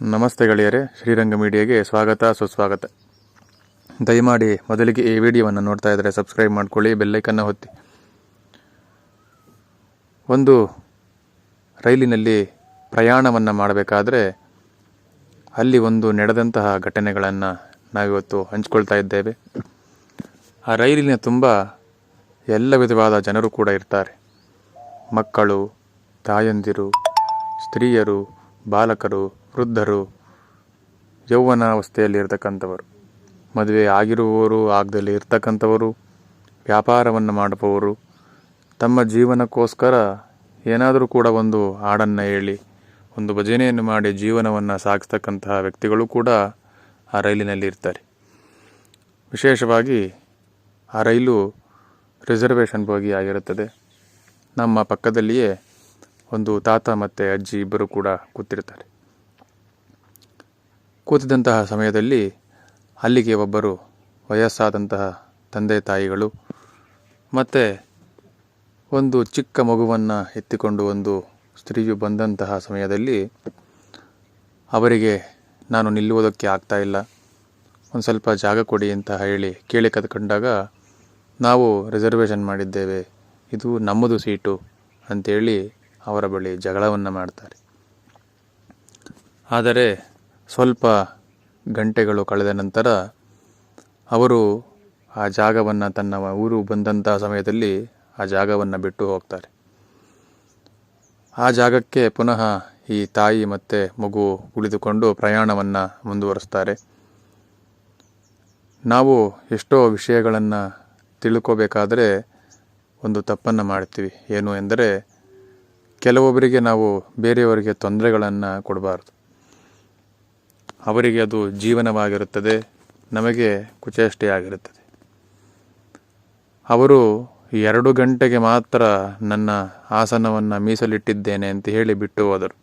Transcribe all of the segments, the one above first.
ನಮಸ್ತೆ ಗೆಳೆಯರೇ, ಶ್ರೀರಂಗ ಮೀಡಿಯಾಗೆ ಸ್ವಾಗತ, ಸುಸ್ವಾಗತ. ದಯಮಾಡಿ ಮೊದಲಿಗೆ ಈ ವಿಡಿಯೋವನ್ನು ನೋಡ್ತಾ ಇದ್ದರೆ ಸಬ್ಸ್ಕ್ರೈಬ್ ಮಾಡಿಕೊಳ್ಳಿ ಬೆಲ್ಲೈಕನ್ನು ಒತ್ತಿ. ಒಂದು ರೈಲಿನಲ್ಲಿ ಪ್ರಯಾಣವನ್ನು ಮಾಡಬೇಕಾದ್ರೆ ಅಲ್ಲಿ ಒಂದು ನಡೆದಂತಹ ಘಟನೆಗಳನ್ನು ನಾವಿವತ್ತು ಹಂಚ್ಕೊಳ್ತಾ ಇದ್ದೇವೆ. ಆ ರೈಲಿನ ತುಂಬ ಎಲ್ಲ ವಿಧವಾದ ಜನರು ಕೂಡ ಇರ್ತಾರೆ. ಮಕ್ಕಳು, ತಾಯಂದಿರು, ಸ್ತ್ರೀಯರು, ಬಾಲಕರು ವೃದ್ಧರು ಯೌವನಾವಸ್ಥೆಯಲ್ಲಿ ಇರತಕ್ಕಂಥವರು ಮದುವೆ ಆಗಿರುವವರು ಆಗದಲ್ಲಿ ಇರ್ತಕ್ಕಂಥವರು, ವ್ಯಾಪಾರವನ್ನು ಮಾಡುವವರು, ತಮ್ಮ ಜೀವನಕ್ಕೋಸ್ಕರ ಏನಾದರೂ ಕೂಡ ಒಂದು ಹಾಡನ್ನು ಹೇಳಿ, ಒಂದು ಭಜನೆಯನ್ನು ಮಾಡಿ ಜೀವನವನ್ನು ಸಾಗಿಸ್ತಕ್ಕಂತಹ ವ್ಯಕ್ತಿಗಳು ಕೂಡ ಆ ರೈಲಿನಲ್ಲಿ ಇರ್ತಾರೆ. ವಿಶೇಷವಾಗಿ ಆ ರೈಲು ರಿಸರ್ವೇಷನ್ ಬೋಗಿ ಆಗಿರುತ್ತದೆ. ನಮ್ಮ ಪಕ್ಕದಲ್ಲಿಯೇ ಒಂದು ತಾತ ಮತ್ತು ಅಜ್ಜಿ ಇಬ್ಬರು ಕೂಡ ಕೂತಿರ್ತಾರೆ. ಕೂತಿದ್ದಂತಹ ಸಮಯದಲ್ಲಿ ಅಲ್ಲಿಗೆ ಒಬ್ಬರು ವಯಸ್ಸಾದಂತಹ ತಂದೆ ತಾಯಿಗಳು ಮತ್ತು ಒಂದು ಚಿಕ್ಕ ಮಗುವನ್ನು ಎತ್ತಿಕೊಂಡು ಒಂದು ಸ್ತ್ರೀಯು ಬಂದಂತಹ ಸಮಯದಲ್ಲಿ ಅವರಿಗೆ ನಾನು ನಿಲ್ಲುವುದಕ್ಕೆ ಆಗ್ತಾ ಇಲ್ಲ. ಒಂದು ಸ್ವಲ್ಪ ಜಾಗ ಕೊಡಿ ಅಂತ ಹೇಳಿ ಕೇಳಿ ಕದ್ಕೊಂಡಾಗ ನಾವು ರಿಸರ್ವೇಷನ್ ಮಾಡಿದ್ದೇವೆ. ಇದು ನಮ್ಮದು ಸೀಟು ಅಂತೇಳಿ ಅವರ ಬಳಿ ಜಗಳವನ್ನು ಮಾಡ್ತಾರೆ. ಆದರೆ ಸ್ವಲ್ಪ ಗಂಟೆಗಳು ಕಳೆದ ನಂತರ ಅವರು ಆ ಜಾಗವನ್ನು ತನ್ನ ಊರು ಬಂದಂಥ ಸಮಯದಲ್ಲಿ ಆ ಜಾಗವನ್ನು ಬಿಟ್ಟು ಹೋಗ್ತಾರೆ. ಆ ಜಾಗಕ್ಕೆ ಪುನಃ ಈ ತಾಯಿ ಮತ್ತು ಮಗು ಉಳಿದುಕೊಂಡು ಪ್ರಯಾಣವನ್ನು ಮುಂದುವರಿಸ್ತಾರೆ. ನಾವು ಎಷ್ಟೋ ವಿಷಯಗಳನ್ನು ತಿಳ್ಕೋಬೇಕಾದರೆ ಒಂದು ತಪ್ಪನ್ನು ಮಾಡ್ತೀವಿ. ಏನು ಎಂದರೆ, ಕೆಲವೊಬ್ಬರಿಗೆ ನಾವು ಬೇರೆಯವರಿಗೆ ತೊಂದರೆಗಳನ್ನು ಕೊಡಬಾರ್ದು. ಅವರಿಗೆ ಅದು ಜೀವನವಾಗಿರುತ್ತದೆ, ನಮಗೆ ಕುಚೇಷ್ಟೆ ಆಗಿರುತ್ತದೆ. ಅವರು ಎರಡು ಗಂಟೆಗೆ ಮಾತ್ರ ನನ್ನ ಆಸನವನ್ನು ಮೀಸಲಿಟ್ಟಿದ್ದೇನೆ ಅಂತ ಹೇಳಿ ಬಿಟ್ಟು ಹೋದರು.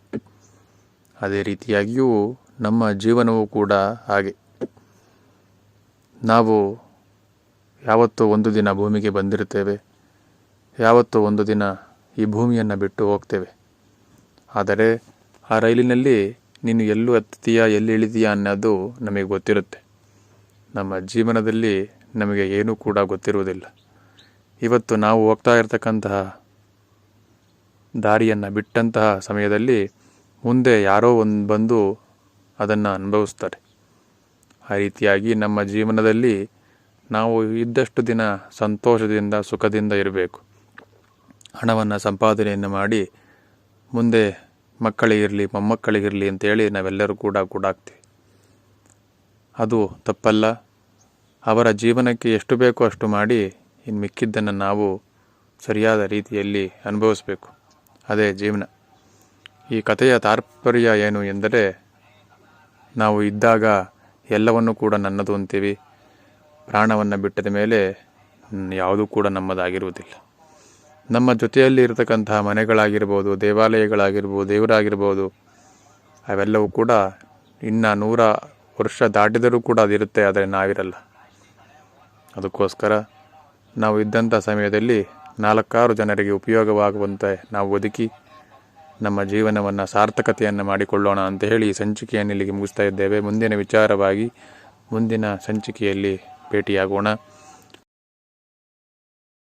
ಅದೇ ರೀತಿಯಾಗಿಯೂ ನಮ್ಮ ಜೀವನವೂ ಕೂಡ ಹಾಗೆ. ನಾವು ಯಾವತ್ತೋ ಒಂದು ದಿನ ಭೂಮಿಗೆ ಬಂದಿರುತ್ತೇವೆ, ಯಾವತ್ತೋ ಒಂದು ದಿನ ಈ ಭೂಮಿಯನ್ನು ಬಿಟ್ಟು ಹೋಗ್ತೇವೆ. ಆದರೆ ಆ ರೈಲಿನಲ್ಲಿ ನೀನು ಎಲ್ಲೂ ಹತ್ತೀಯಾ ಎಲ್ಲಿ ಇಳಿದೀಯಾ ಅನ್ನೋದು ನಮಗೆ ಗೊತ್ತಿರುತ್ತೆ. ನಮ್ಮ ಜೀವನದಲ್ಲಿ ನಮಗೆ ಏನೂ ಕೂಡ ಗೊತ್ತಿರುವುದಿಲ್ಲ. ಇವತ್ತು ನಾವು ಹೋಗ್ತಾ ಇರತಕ್ಕಂತಹ ದಾರಿಯನ್ನು ಬಿಟ್ಟಂತಹ ಸಮಯದಲ್ಲಿ ಮುಂದೆ ಯಾರೋ ಒಂದು ಬಂದು ಅದನ್ನು ಅನುಭವಿಸ್ತಾರೆ. ಆ ರೀತಿಯಾಗಿ ನಮ್ಮ ಜೀವನದಲ್ಲಿ ನಾವು ಇದ್ದಷ್ಟು ದಿನ ಸಂತೋಷದಿಂದ, ಸುಖದಿಂದ ಇರಬೇಕು. ಹಣವನ್ನು ಸಂಪಾದನೆಯನ್ನು ಮಾಡಿ ಮುಂದೆ ಮಕ್ಕಳಿಗಿರಲಿ ಮೊಮ್ಮಕ್ಕಳಿಗಿರಲಿ ಅಂತೇಳಿ ನಾವೆಲ್ಲರೂ ಕೂಡ ಕೂಡಾಗ್ತೀವಿ. ಅದು ತಪ್ಪಲ್ಲ. ಅವರ ಜೀವನಕ್ಕೆ ಎಷ್ಟು ಬೇಕೋ ಅಷ್ಟು ಮಾಡಿ ಇನ್ನು ಮಿಕ್ಕಿದ್ದನ್ನು ನಾವು ಸರಿಯಾದ ರೀತಿಯಲ್ಲಿ ಅನುಭವಿಸಬೇಕು. ಅದೇ ಜೀವನ. ಈ ಕಥೆಯ ತಾತ್ಪರ್ಯ ಏನು ಎಂದರೆ, ನಾವು ಇದ್ದಾಗ ಎಲ್ಲವನ್ನು ಕೂಡ ನನ್ನದು ಅಂತೀವಿ. ಪ್ರಾಣವನ್ನು ಬಿಟ್ಟದ ಮೇಲೆ ಯಾವುದೂ ಕೂಡ ನಮ್ಮದಾಗಿರುವುದಿಲ್ಲ. ನಮ್ಮ ಜೊತೆಯಲ್ಲಿ ಇರತಕ್ಕಂತಹ ಮನೆಗಳಾಗಿರ್ಬೋದು, ದೇವಾಲಯಗಳಾಗಿರ್ಬೋದು, ದೇವರಾಗಿರ್ಬೋದು, ಅವೆಲ್ಲವೂ ಕೂಡ ಇನ್ನು ನೂರ ವರ್ಷ ದಾಟಿದರೂ ಕೂಡ ಅದಿರುತ್ತೆ ಆದರೆ ನಾವಿರಲ್ಲ. ಅದಕ್ಕೋಸ್ಕರ ನಾವು ಇದ್ದಂಥ ಸಮಯದಲ್ಲಿ ನಾಲ್ಕಾರು ಜನರಿಗೆ ಉಪಯೋಗವಾಗುವಂತೆ ನಾವು ಬದುಕಿ ನಮ್ಮ ಜೀವನವನ್ನು ಸಾರ್ಥಕತೆಯನ್ನು ಮಾಡಿಕೊಳ್ಳೋಣ ಅಂತ ಹೇಳಿ ಈ ಸಂಚಿಕೆಯನ್ನು ಇಲ್ಲಿಗೆ ಮುಗಿಸ್ತಾ ಇದ್ದೇವೆ. ಮುಂದಿನ ವಿಚಾರವಾಗಿ ಮುಂದಿನ ಸಂಚಿಕೆಯಲ್ಲಿ ಭೇಟಿಯಾಗೋಣ.